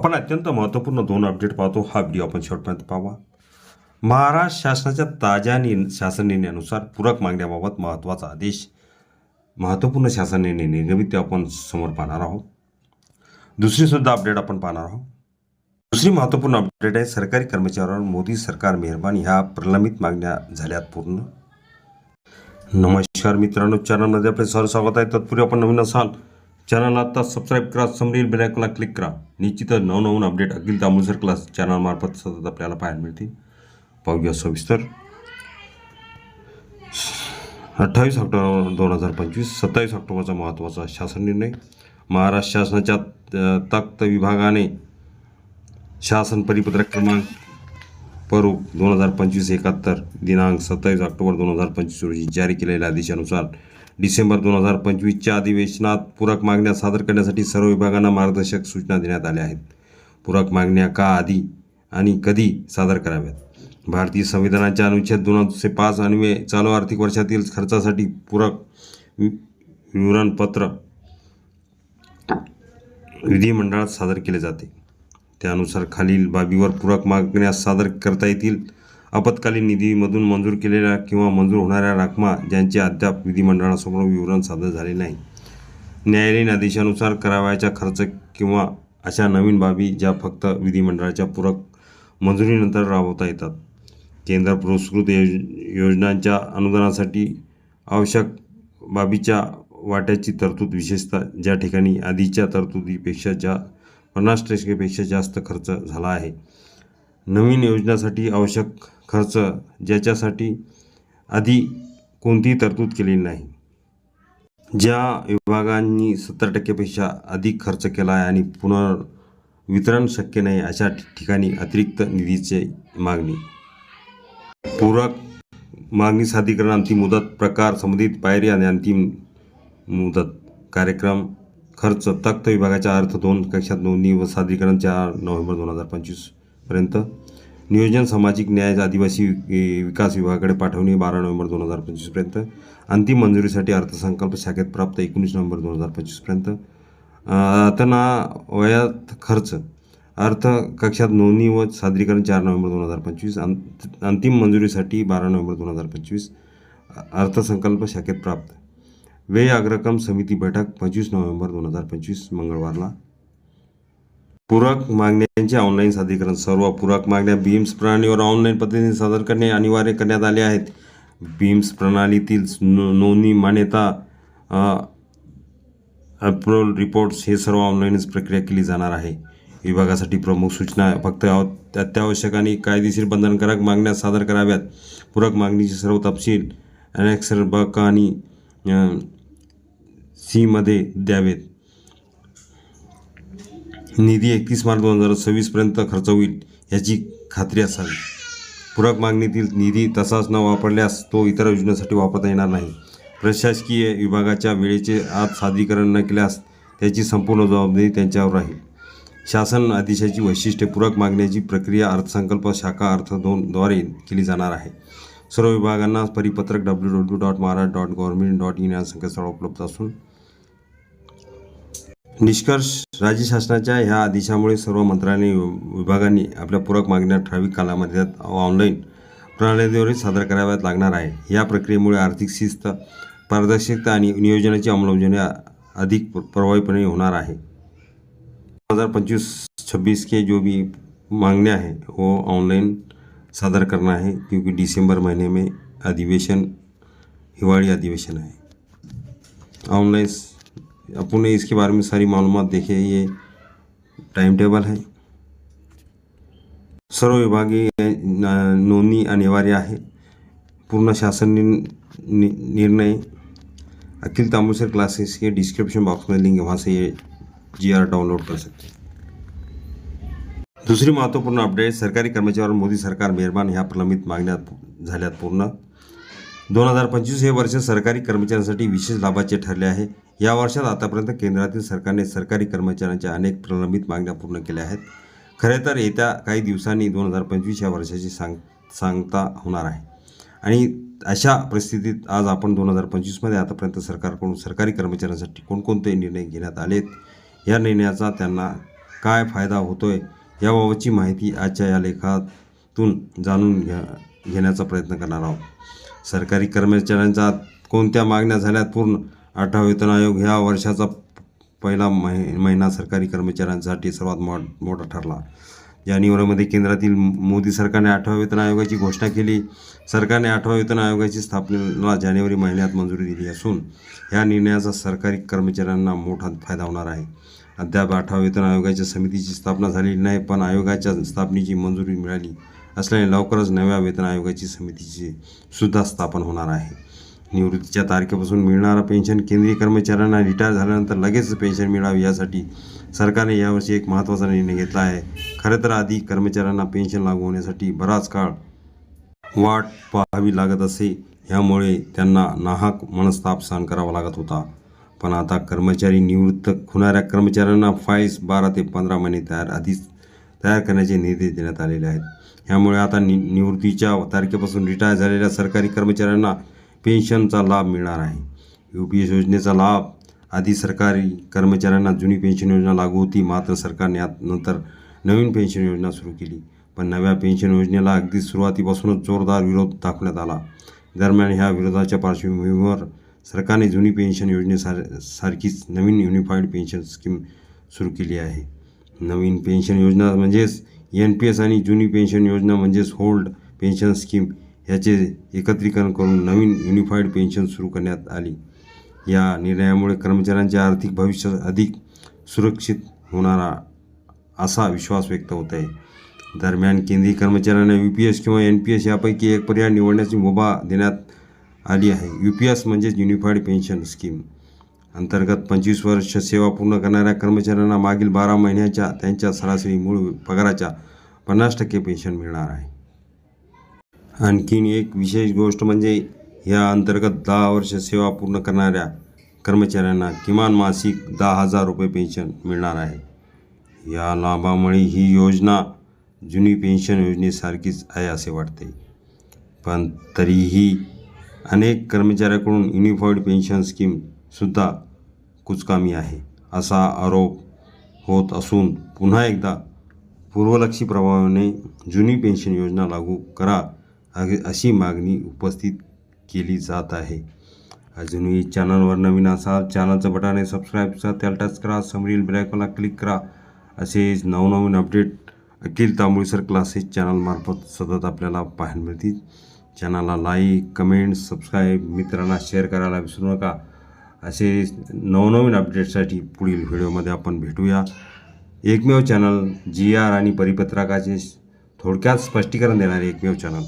आपण अत्यंत महत्त्वपूर्ण दोन अपडेट पाहतो. हा व्हिडिओ आपण शेवटपर्यंत पाहावा. महाराष्ट्र शासनाच्या ताज्या नि शासन निर्णयानुसार पूरक मागण्याबाबत महत्त्वाचा आदेश महत्त्वपूर्ण शासन निर्णय निर्गमित आपण समोर पाहणार आहोत. दुसरीसुद्धा अपडेट आपण पाहणार आहोत. दुसरी महत्त्वपूर्ण अपडेट आहे सरकारी कर्मचाऱ्यांवर मोदी सरकार मेहरबान. ह्या प्रलंबित मागण्या झाल्यात पूर्ण. नमस्कार मित्रांनो चॅनलमध्ये आपले सर स्वागत आहे. तत्पूर्वी आपण नवीन असाल चॅनलला आता सबस्क्राईब करा समोरील बेल क्लिक करा. निश्चितच नवनवीन अपडेट अखिल दामोदर क्लास चॅनलमार्फत सतत आपल्याला पाहायला मिळतील. पाहूया सविस्तर. अठ्ठावीस ऑक्टोबर दोन हजार पंचवीस सत्तावीस ऑक्टोबरचा महत्त्वाचा शासन निर्णय. महाराष्ट्र शासनाच्या तक्त विभागाने शासन परिपत्रक क्रमांक परू दोन हजार पंचवीस एकाहत्तर दिनांक सत्तावीस ऑक्टोबर दोन हजार पंचवीस रोजी जारी केलेल्या आदेशानुसार डिसेंबर दोन हजार पंचवीसच्या अधिवेशनात पूरक मागण्या सादर करण्यासाठी सर्व विभागांना मार्गदर्शक सूचना देण्यात आल्या आहेत. पूरक मागण्या का आधी आणि कधी सादर कराव्यात? भारतीय संविधानाच्या अनुच्छेद दोनशे पाच अन्वये चालू आर्थिक वर्षातील खर्चासाठी पूरक वि- विवरणपत्र विधिमंडळात सादर केले जाते. त्यानुसार खालील बाबीवर पूरक मागण्या सादर करता येतील. आपत्कालीन निधीमधून मंजूर केलेल्या किंवा मंजूर होणाऱ्या राखमा ज्यांचे अद्याप विधिमंडळासमोर विवरण सादर झाले नाही. न्यायालयीन आदेशानुसार करावयाचा खर्च किंवा अशा नवीन बाबी ज्या फक्त विधिमंडळाच्या पूरक मंजुरीनंतर राबवता येतात. केंद्र पुरस्कृत योज योजनांच्या अनुदानासाठी आवश्यक बाबीच्या वाट्याची तरतूद विशेषतः ज्या ठिकाणी आधीच्या तरतुदीपेक्षा ज्या पन्नास टक्केपेक्षा जास्त खर्च झाला आहे. नवीन योजनासाठी आवश्यक खर्च ज्याच्यासाठी आधी कोणतीही तरतूद केलेली नाही. ज्या विभागांनी सत्तर टक्केपेक्षा अधिक खर्च केला आहे आणि पुनर्वितरण शक्य नाही अशा ठिकाणी अतिरिक्त निधीचे मागणी. पूरक मागणी सादरीकरण अंतिम मुदत प्रकार संबंधित पायरी आणि अंतिम मुदत कार्यक्रम खर्च तक्त विभागाच्या अर्थ दोन कक्षात नोंदणी व सादरीकरण चार नोव्हेंबर दोन हजार पंचवीसपर्यंत नियोजन सामाजिक न्याय आदिवासी विकास विभागाकडे पाठवणे बारा नोव्हेंबर दोन हजार पंचवीसपर्यंत. अंतिम मंजुरीसाठी अर्थसंकल्प शाखेत प्राप्त एकोणीस नोव्हेंबर दोन हजार पंचवीसपर्यंत. अतना वयात खर्च. अर्थ कक्षात नोंदणी व सादरीकरण चार नोव्हेंबर दोन हजार पंचवीस. अंत अंतिम मंजुरीसाठी बारा नोव्हेंबर दोन हजार पंचवीस. अर्थसंकल्प शाखेत प्राप्त. व्यय अग्रक्रम समिती बैठक पंचवीस नोव्हेंबर दोन हजार पंचवीस मंगळवारला. पूरक मागण्यांचे ऑनलाईन सादरीकरण. सर्व पूरक मागण्या बीम्स प्रणालीवर ऑनलाईन पद्धतीने सादर करणे अनिवार्य करण्यात आले आहेत. बीम्स प्रणालीतील नोंदणी मान्यता अप्रोल रिपोर्ट्स हे सर्व ऑनलाईनच प्रक्रिया केली जाणार आहे. विभागासाठी प्रमुख सूचना फक्त अत्यावश्यक आणि कायदेशीर बंधनकारक मागण्या सादर कराव्यात. पूरक मागणीचे सर्व तपशील अनेक्सर बक आणि सीमध्ये द्यावेत. निधी एकतीस मार्च दोन हजार सव्वीसपर्यंत खर्च होईल याची खात्री असावी. पूरक मागणीतील निधी तसाच न वापरल्यास तो इतर योजनेसाठी वापरता येणार नाही. प्रशासकीय विभागाच्या वेळेचे आत सादरीकरण न केल्यास त्याची संपूर्ण जबाबदारी त्यांच्यावर राहील. शासन आदेशाची वैशिष्ट्ये पूरक मागण्याची प्रक्रिया अर्थसंकल्प शाखा अर्थ दोन द्वारे केली जाणार आहे. सर्व विभागांना परिपत्रक W W dot Maharashtra dot government dot in या संकेतस्थळ उपलब्ध असून निष्कर्ष राज्य शासनाच्या ह्या आदेशामुळे सर्व मंत्रालय विभागांनी आपल्या पूरक मागण्या ठराविक कालामध्ये ऑनलाईन प्रणालीद्वारे सादर कराव्यात लागणार आहे. या प्रक्रियेमुळे आर्थिक शिस्त पारदर्शकता आणि नियोजनाची अंमलबजावणी अधिक प्रभावीपणे होणार आहे. दोन हज़ार पंचवीस छब्बीस के जो भी मांगने हैं वो ऑनलाइन सादर करना है क्योंकि दिसंबर महीने में अधिवेशन हिवाड़ी अधिवेशन है ऑनलाइन अपन ने इसके बारे में सारी मालूमात देखे ये टाइम टेबल है। सर्व विभागीय नोंदणी अनिवार्य आहे। पूर्ण शासन नि- निर्णय। अखिल तांबूसर क्लासेस के डिस्क्रिप्शन बॉक्स में लिंक है वहाँ से ये जी आर डाउनलोड कर सकते हैं। दुसरी महत्त्वपूर्ण अपडेट सरकारी कर्मचाऱ्यांवर मोदी सरकार मेहरबान ह्या प्रलंबित मागण्या झाल्यात पूर्ण। दोन हजार पंचवीस हे वर्ष सरकारी कर्मचाऱ्यांसाठी विशेष लाभाचे ठरले आहे। या वर्षात आतापर्यंत केंद्रातील सरकारने सरकारी कर्मचाऱ्यांच्या अनेक प्रलंबित मागण्या पूर्ण केल्या आहेत. खरे तर येत्या काही दिवसांनी दोन हजार पंचवीस या वर्षाची सांग सांगता होणार आहे. आणि अशा परिस्थितीत आज आपण दोन हजार पंचवीसमध्ये आतापर्यंत सरकारकडून सरकारी कर्मचाऱ्यांसाठी कोणकोणते निर्णय घेण्यात आलेत? या निर्णयाचा त्यांना काय फायदा होतोय? याबाबतची माहिती आजच्या या लेखातून जाणून घ्या घेण्याचा प्रयत्न करणार आहोत. सरकारी कर्मचाऱ्यांच्या कोणत्या मागण्या झाल्यात पूर्ण आठवा वेतन आयोग ह्या वर्षाचा पहिला महि महिना सरकारी कर्मचाऱ्यांसाठी सर्वात मो मोठा ठरला. जानेवारीमध्ये केंद्रातील मोदी सरकारने आठव्या वेतन आयोगाची घोषणा केली. सरकारने आठव्या वेतन आयोगाची स्थापनेला जानेवारी महिन्यात मंजुरी दिली असून या निर्णयाचा सरकारी कर्मचाऱ्यांना मोठा फायदा होणार आहे. अद्याप आठव्या वेतन आयोगाच्या समितीची स्थापना झालेली नाही पण आयोगाच्या स्थापनेची मंजुरी मिळाली असल्याने लवकरच नव्या वेतन आयोगाची समितीची सुद्धा स्थापन होणार आहे. निवृत्तीच्या तारखेपासून मिळणारा पेन्शन केंद्रीय कर्मचाऱ्यांना रिटायर झाल्यानंतर लगेच पेन्शन मिळावी यासाठी सरकारने यावर्षी एक महत्त्वाचा निर्णय घेतला आहे. खरं तर आधी कर्मचाऱ्यांना पेन्शन लागू होण्यासाठी बराच काळ वाट पाहावी लागत असे ह्यामुळे त्यांना नाहक मनस्ताप सहन करावा लागत होता. पण आता कर्मचारी निवृत्त होणाऱ्या कर्मचाऱ्यांना फाईल्स बारा ते पंधरा महिने तयार आधीच तयार करण्याचे निर्देश देण्यात आलेले आहेत. ह्यामुळे आता नि निवृत्तीच्या तारखेपासून रिटायर झालेल्या सरकारी कर्मचाऱ्यांना पेन्शनचा लाभ मिळणार आहे. यू पी एस योजनेचा लाभ आधी सरकारी कर्मचाऱ्यांना जुनी पेन्शन योजना लागू होती मात्र सरकारने आत नंतर नवीन पेन्शन योजना सुरू केली. पण नव्या पेन्शन योजनेला अगदी सुरुवातीपासूनच जोरदार विरोध दाखवण्यात आला. दरम्यान ह्या विरोधाच्या पार्श्वभूमीवर सरकारने जुनी पेन्शन योजनेसार सारखीच नवीन युनिफाईड पेन्शन स्कीम सुरू केली आहे. नवीन पेन्शन योजना म्हणजेच एन पी एस आणि जुनी पेन्शन योजना म्हणजेच होल्ड पेन्शन स्कीम ह्याचे एकत्रीकरण करून नवीन युनिफाईड पेन्शन सुरू करण्यात आली. या निर्णयामुळे कर्मचाऱ्यांचे आर्थिक भविष्य अधिक सुरक्षित होणारा असा विश्वास व्यक्त होत आहे. दरम्यान केंद्रीय कर्मचाऱ्यांना यू पी एस किंवा एन पी एस यापैकी एक पर्याय निवडण्याची मुभा देण्यात आली आहे. यू पी एस म्हणजेच युनिफाईड पेन्शन स्कीम अंतर्गत पंचवीस वर्ष सेवा पूर्ण करणाऱ्या कर्मचाऱ्यांना मागील बारा महिन्याच्या त्यांच्या सरासरी मूळ पगाराच्या पन्नास टक्के पेन्शन मिळणार आहे. आणखीन एक विशेष गोष्ट म्हणजे या अंतर्गत दहा वर्ष सेवा पूर्ण करणाऱ्या कर्मचाऱ्यांना किमान मासिक दहा हजार रुपये पेन्शन मिळणार आहे. या लाभामुळे ही योजना जुनी पेन्शन योजनेसारखीच आहे असे वाटते. पण तरीही अनेक कर्मचाऱ्याकडून युनिफाईड पेन्शन स्कीमसुद्धा कुचकामी आहे असा आरोप होत असून पुन्हा एकदा पूर्वलक्षी प्रभावाने जुनी पेन्शन योजना लागू करा अशी मागणी उपस्थित केली जात आहे. अजूनही चॅनलवर नवीन असाल चॅनलचं बटन आहे सबस्क्राईबचा त्याला टच करा. समोरील ब्लॅकला क्लिक करा. असेच नवनवीन अपडेट अखिल तांबुळीसर क्लासेस चॅनलमार्फत सतत आपल्याला पाहायला मिळतील. चॅनलला लाईक कमेंट सबस्क्राईब मित्रांना शेअर करायला विसरू नका. असे नवनवीन अपडेटसाठी पुढील व्हिडिओमध्ये आपण भेटूया. एकमेव चॅनल जी आर आणि परिपत्रकाचे थोडक्यात स्पष्टीकरण देणारे एकमेव चॅनल